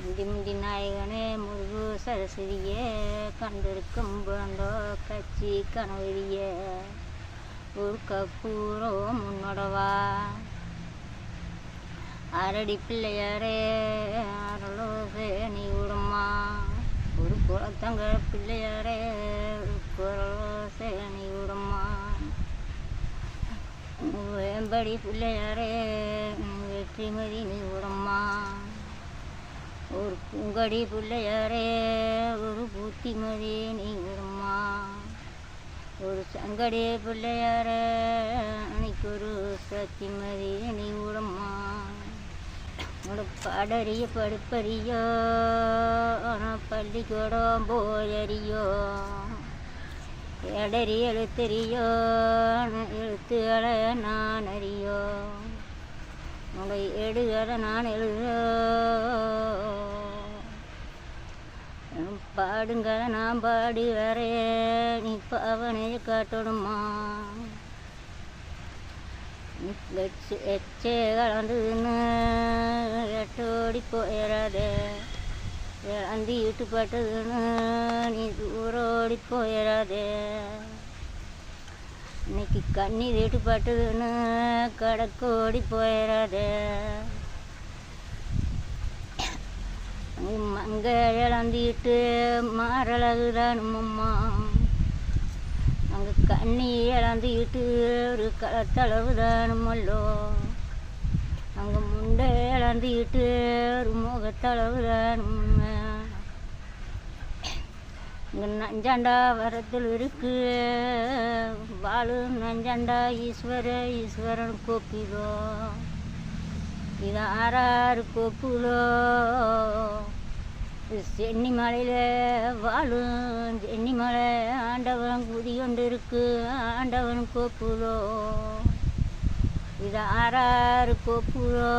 முந்தி முந்தி நாயகனே முருகு சரஸ்வதிய கண்டிருக்கும் புலந்தோ கட்சி கணவரிய ஒரு கப்பூரோ முன்னோடவா. அரடி பிள்ளையாரே அருளோசே நீ விடுமா ஒரு குளத்தங்க பிள்ளையாரே குரலோசே நீ விடுமா வேம்படி பிள்ளையாரே வெற்றிமதி நீ விடுமா ஒரு பூங்கடி பிள்ளையாரே ஒரு பூத்திமதி நீங்கம்மா ஒரு சங்கடி பிள்ளையாரே அன்னைக்கு ஒரு சத்திமதி நீ விடுமா உனக்கு பாடறிய படுப்பறியோ ஆனால் பள்ளிக்கூடம் போயறியோ. எடறி எழுத்தறியோ எழுத்துகளை நான் அறியோ உங்களை எடுகளை நான் எழுதோ பாடுங்க நான் பாடி வரேன். நீ பாவனையை காட்டணுமா? எச்சு எச்சே கலந்துன்னு எட்டோடி போயிடாதே இழந்து ஈட்டுப்பட்டதுன்னு நீ தூரோடி போயிடாதே இன்னைக்கு கண்ணி வீட்டுப்பட்டதுன்னு கடக்கோடி போயிடாதே அங்கே இழந்திட்டு மாறழகுதானுமம்மா அங்கே கண்ணி இழந்திட்டு ஒரு களத்தளவு தானுமல்லோ அங்கே முண்டை இழந்திட்டு ஒரு முகத்தளவு தானும் இங்கே நஞ்சாண்டா வரத்தில் இருக்கு. வாழு நஞ்சாண்டா ஈஸ்வர ஈஸ்வரன் கோப்பிலோ இது ஆறாறு கோப்புலோ. சென்னி மலையில் வாழும் சென்னி மலை ஆண்டவன் குதி கொண்டு இருக்கு ஆண்டவன் கோப்புலோ. இது ஆறாறு கோப்புலோ.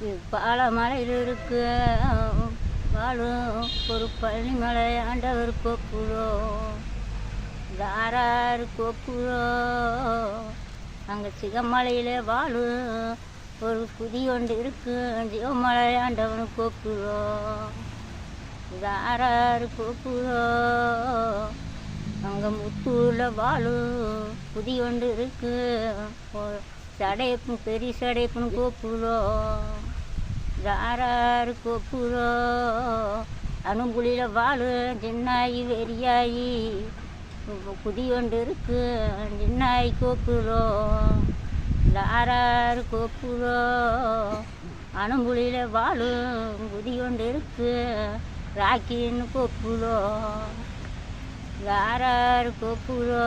இது பாலமலையில் இருக்கு வாழும் ஒரு பழனிமலை ஆண்டவர் கோப்புலோ. இது ஆறாறு கோப்புலோ. அங்கே சிகமலையில் வாழும் ஒரு புதிய ஒன்று இருக்கு. ஜீவமலை ஆண்டவனு கோப்புலோ இது ஆறாறு அங்கே முத்தூரில் வாழும் புதி ஒன்று இருக்கு. சடைப்பு பெரிய சடைப்புன்னு கோப்புலோ இது ஆறாறு கோப்புலோ அணுங்குழியில் வாழும் சின்னாயி வெறியாயி. குதி கொண்டு இருக்கு. சின்னாயி கோப்புலோ ஆறாறு கோப்புலோ அணுங்குழியில் வாழும் குதி கொண்டு இருக்கு. ராக்கின்னு கோப்புலோ ஆறாறு கோப்புலோ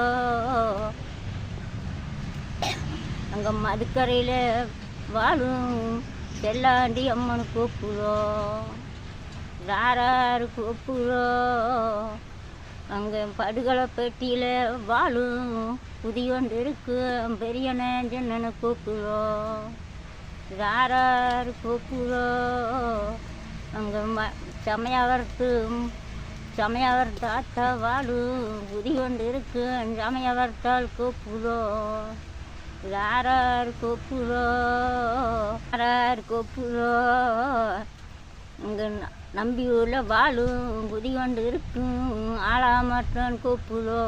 அங்கே மதுக்கரையில் வாழும் செல்லாண்டி அம்மனு கோப்புலோ ஆறாறு கோப்புலோ அங்கே படுகளை பெட்டியில் வாழும் புதியொன்று இருக்கு பெரியன சின்னன கூப்பிடுவோம் யாரார் கூப்பிடோ அங்கே ம சமயவரத்து சமயவரத்து தாத்தா வாழும் புதியொன்று இருக்கு சமயவரத்தால் கூப்பிடோ யாரார் கூப்பிடோ யாரார் கூப்பிடோ இங்கே நம்பியூரில் வாழும் குதி கொண்டு இருக்கும் ஆளாமட்டன் கூப்பிடோ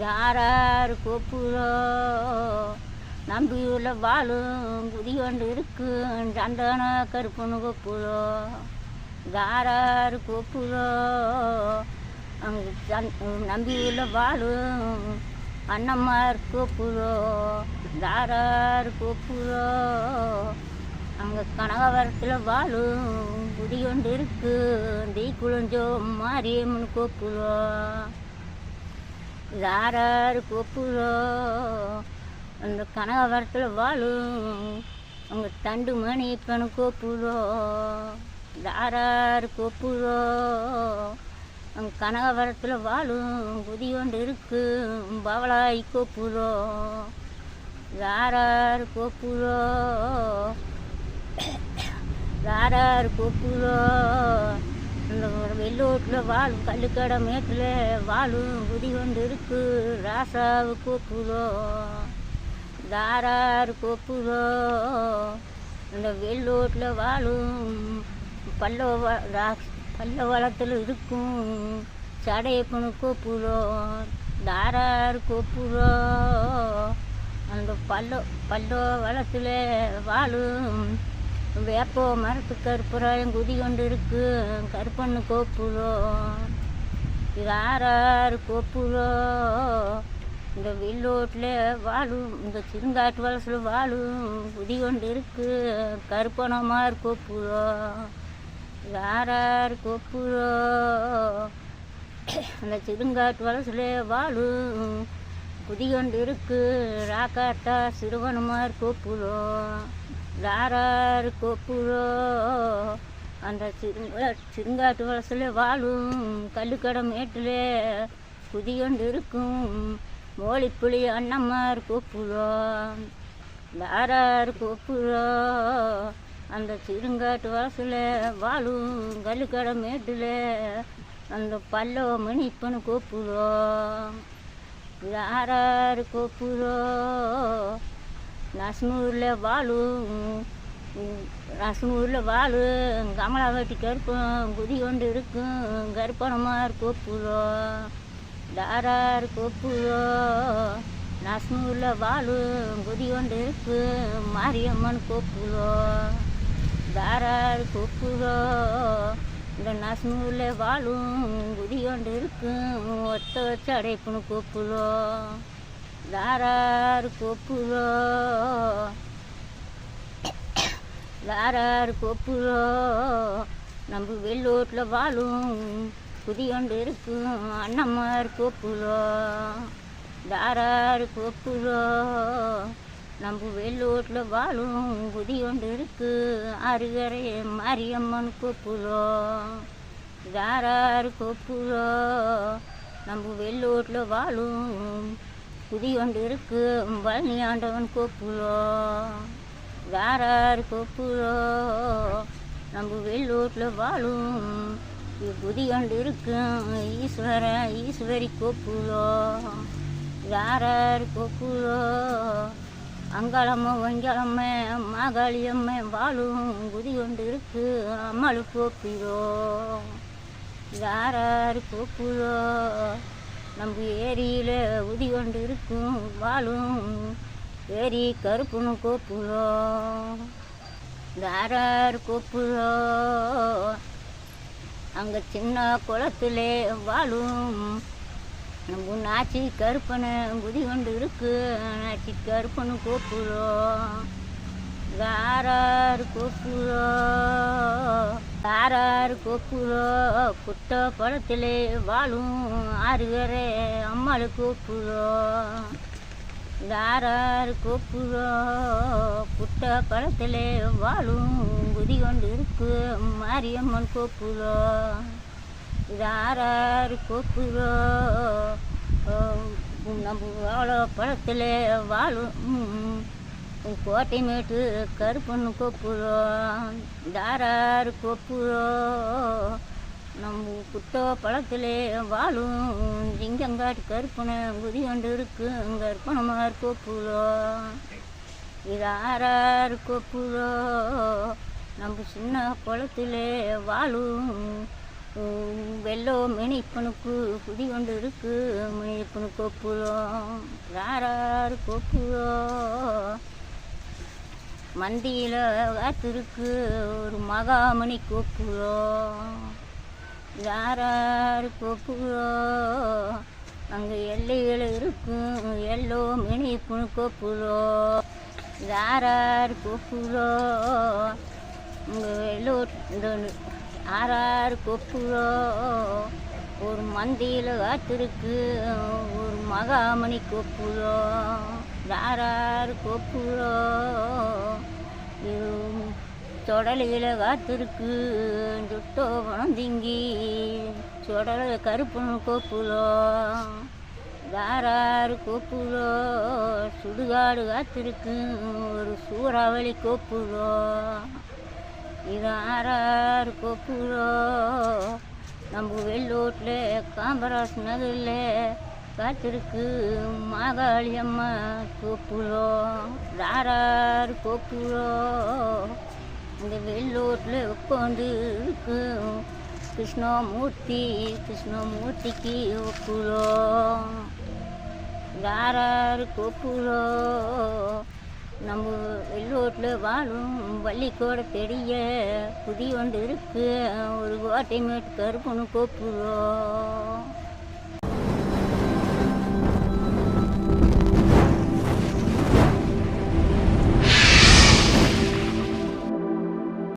யாரார் கூப்பிடோ நம்பியூரில் வாழும் குதி கொண்டு இருக்கும் சந்தன கருப்புன்னு கூப்பிடோ யாரார் கூப்பிடோ அங்கே சந் நம்பியூரில் வாழும் அண்ணம்மார் கூப்பிடோ யாரார் கூப்பிடோ அங்கே கனகவரத்தில் வாழும் குடிகொண்டு இருக்கு தீ குளிஞ்சோ மாரியம்மன் கோப்புலோ யாராரு கோப்புலோ அந்த கனகவரத்தில் வாழும் அவங்க தண்டு மணி இப்பனு கூப்பிடோ யாராரு கோப்புலோ அங்கே கனகவரத்தில் வாழும் குதி கொண்டு இருக்கு பவளாய் கோப்புலோ யாராரு கோப்புலோ யாராரு கூப்பிடோ இந்த வெள்ளோட்டில் வாழும் கல்லுக்கடை மேட்டில் வாழும் குதி கொண்டு இருக்கு ராசாவு கொப்புதோ தாரார் கொப்புதோ அந்த வெள்ளோட்டில் வாழும் பல்ல ரா- பல்ல வளத்தில் இருக்கும் சடையப்பனு கொப்புதோ? தாரார் கோப்புரோ அந்த பல்ல பல்ல வளத்தில் வாழும் வேப்ப மரத்து கருப்புராயம் குதி கொண்டு இருக்கு கருப்பண்ணு இது யாரார் கோப்புலோ இந்த வில்லோட்டில் வாழும் இந்த சிறுங்காட்டு வளசில் வாழும் குதி கொண்டு இருக்கு கருப்பணமார் கோப்புரோ யாரார் கோப்புலோ அந்த சிறுங்காட்டு வளசில் வாழும் குதி கொண்டு இருக்கு ராக்காட்டா சிறுவனுமார் கோப்புலோ யாரார் கோப்புரோ? அந்த சிறுங்க சிறுங்காட்டு வளசில் வாழும் கல்லுக்கடை மேட்டில் குதிகொண்டு இருக்கும் மோழிப்புளி அண்ணம்மார் கோப்புரோ? தாரார் கோப்புரோ? அந்த சிறுங்காட்டு வளசில் வாழும் கல்லுக்கடை மேட்டில் அந்த பல்லோ மணிப்பனு கோப்புரோ? யாரார் கோப்புரோ? நசனூரில் வாழும் வாழு கமலா வெட்டி கருப்பம் குதி கொண்டு இருக்கும் கருப்பணமாக கோப்புலோ தாரார் கோப்புலோ நசனூரில் வாழு குதி கொண்டு இருக்கு மாரியம்மன் கோப்புலோ தாரார் கோப்புலோ இந்த நசனூரில் வாழும் குதி கொண்டு இருக்கு ஒத்த வச்சு அடைப்புன்னு கோப்புலோ தாரார் கோப்புரோ? யாரார் கொப்புலோ நம்ம வெள்ளோட்டில் வாழும் குதியொண்டு இருக்கும் அண்ணம்மார் கொப்புலோ தாரார் கொப்புலோ நம்ம வெள்ளோட்டில் வாழும் குதி கொண்டு இருக்கு அருகரை மாரியம்மன் கொப்புலோ தாரார் கொப்புலோ நம்ம வெள்ளோட்டில் வாழும் குதி கொண்டு இருக்கு பழனி ஆண்டவன் யாரார் கொப்புரோ நம்ம வெள்ளூட்டில் வாழும் குதி கொண்டு இருக்கும் ஈஸ்வர ஈஸ்வரி கொப்புரோ யாரார் கொப்புரோ அங்காளம்மா வங்காளம்மா மாகாளியம்மா வாழும் குதி கொண்டு இருக்கு அம்மாள் கோப்பிலோ யாரார் கோப்புலோ. நம்ம ஏரியில் உதி கொண்டு இருக்கும் வாழும் ஏரி கருப்புன்னு கோப்புரோ தாரார் கோப்புரோ அங்கே சின்ன குளத்துல வாழும் நம்ம நாச்சி கருப்பனை உதி கொண்டு இருக்கு நாச்சி கருப்பனு கோப்புரோ தாரார் கோப்புரோ தாரார் கோப்புரோ குட்ட படத்திலே வாழும் ஆறுகரை அம்மாள் கோப்புரோ தாரார் கோப்புரோ குட்ட படத்திலே வாழும் குதி கொண்டு இருக்கு மாரியம்மன் கோப்புரோ தாரார் கோப்புரோ நம்ம வாழ படத்திலே வாழும் கோட்டை மேட்டு கருப்பண்ணு கோப்புரோ தாராறு கோப்புரோ நம்ம குட்டோ பழத்திலே வாழும் ஜிங்கங்காட்டு கருப்பனை குதி கொண்டு இருக்கு கருப்பணமார் கோப்புரோ இது ஆறார் கோப்புரோ நம்ம சின்ன குளத்திலே வாழும் வெள்ளோ மினிப்பனுக்கு குதி கொண்டு இருக்கு மினிப்பனு கோப்புரோ யாராரு கோப்புரோ மந்தியில் காத்திருக்கு ஒரு மகாமணி கோப்புரோ யாரார் கோப்புரோ அங்கே எல்லையில் இருக்கும் எல்லோ மணி புணு கோப்புரோ யாரார் கோப்புரோ இங்கே எல்லோ இந்த யாராரு கொப்புரோ ஒரு மந்தியில் காத்திருக்கு ஒரு மகாமணி கொப்புரோ தாரார் கொப்புரோ. இது சொடலையில் காத்திருக்கு சுட்டோ பணந்திங்கி சொடலை கருப்புன்னு கோப்புலோ தாரார் கோப்புலோ சுடுகாடு காத்திருக்கு ஒரு சூறாவளி கோப்புலோ இது ஆறாறு கோப்புலோ நம்ம வெள்ளோட்டில் காமராஜ் நகரில் காத்திருக்கு மாகாளி அம்மா கோப்புலோ ராரார் கோப்புலோ இந்த வெள்ளோட்டில் உட்காந்து இருக்கு கிருஷ்ணமூர்த்தி கிருஷ்ணமூர்த்திக்கு ஒப்புலோ யாராரு கோப்புலோ நம்ம வெள்ளோட்டில் வாழும் வள்ளிக்கோட தெரிய புதி ஒன்று இருக்கு. ஒரு கோட்டை மேட்டு கருப்புன்னு கோப்புலோ